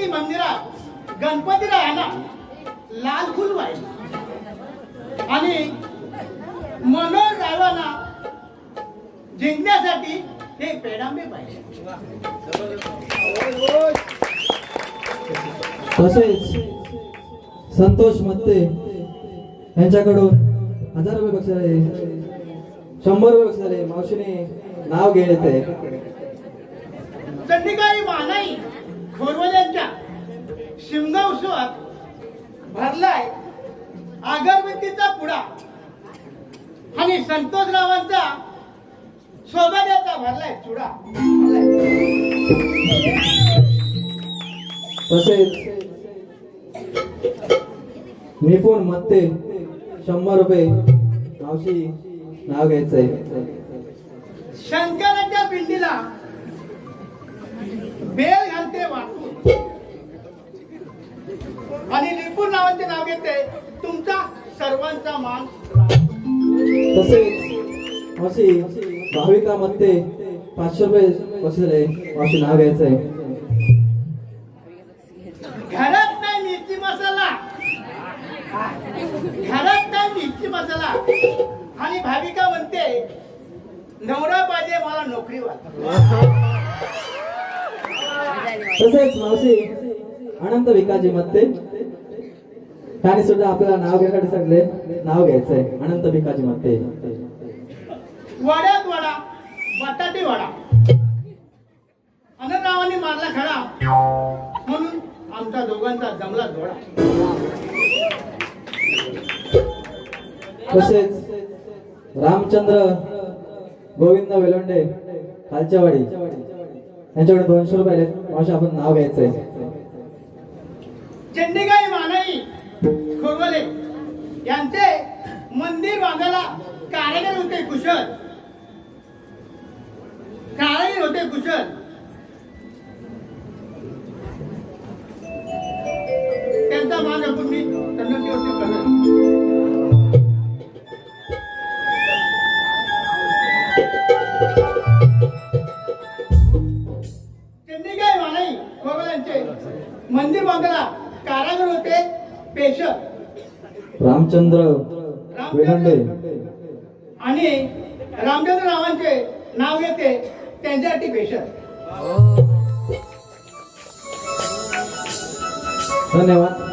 गणपती मंदिरात गणपती राहणार लाल फुल व्हायला आणि मनोज रावांना जिंकण्यासाठी हे पेडांबे पाहिजे. तसेच संतोष मत्ते यांच्याकडून हजार रुपये बक्षीस आहे शंभर रुपये बक्षीस आहे मावशीने नाव घेण्यात आहे चंडिकाई मानाई खोरवल्यांच्या शिमगा उत्सवात भरलाय अगरबत्तीचा पुडा. आणि संतोषरावांचा सोबत्याचा भरलाय चुडा. तसेच निपुण मत्ते शंभर रुपये मावशी नाव घ्यायचं आहे शंकराच्या पिंडीला बेल घेते तुमचा सर्वांचा मान. तसेच मावशी भाविका मत्ते पाचशे रुपये आहे मावशी नाव घ्यायचं आहे. घरात नाही मिरची मसाला. घरात नाही मिरची मसाला. आणि भाविका म्हणते नवरा पाहिजे मला नोकरीवर तसेच मावशी अनंत विकाजी मत्ते त्याने सुद्धा आपल्याला नाव घ्यायसाठी सांगले. नाव घ्यायचंय. अनंत भिकाजी मत्ते वड्यात वडा बटाटे वडा. अनंतरावांनी मारला खडा. म्हणून आमच्या दोघांचा जमला जोडा तसेच रामचंद्र गोविंद वेलोंडे खालच्यावाडी यांच्याकडे दोनशे रुपये मावशी आपण नाव घ्यायचंय. चंडिकाई मानाई यांचे मंदिर बांधायला कारागीर होते कुशल. कारागीर होते कुशल. त्यांचा मान आपण मी त्यांना करणार मंदिर बांधायला कारागीर होते पेशर रामचंद्र वेलोंडे आणि रामचंद्र रावांचे नाव घेते त्यांच्यासाठी पेशर धन्यवाद.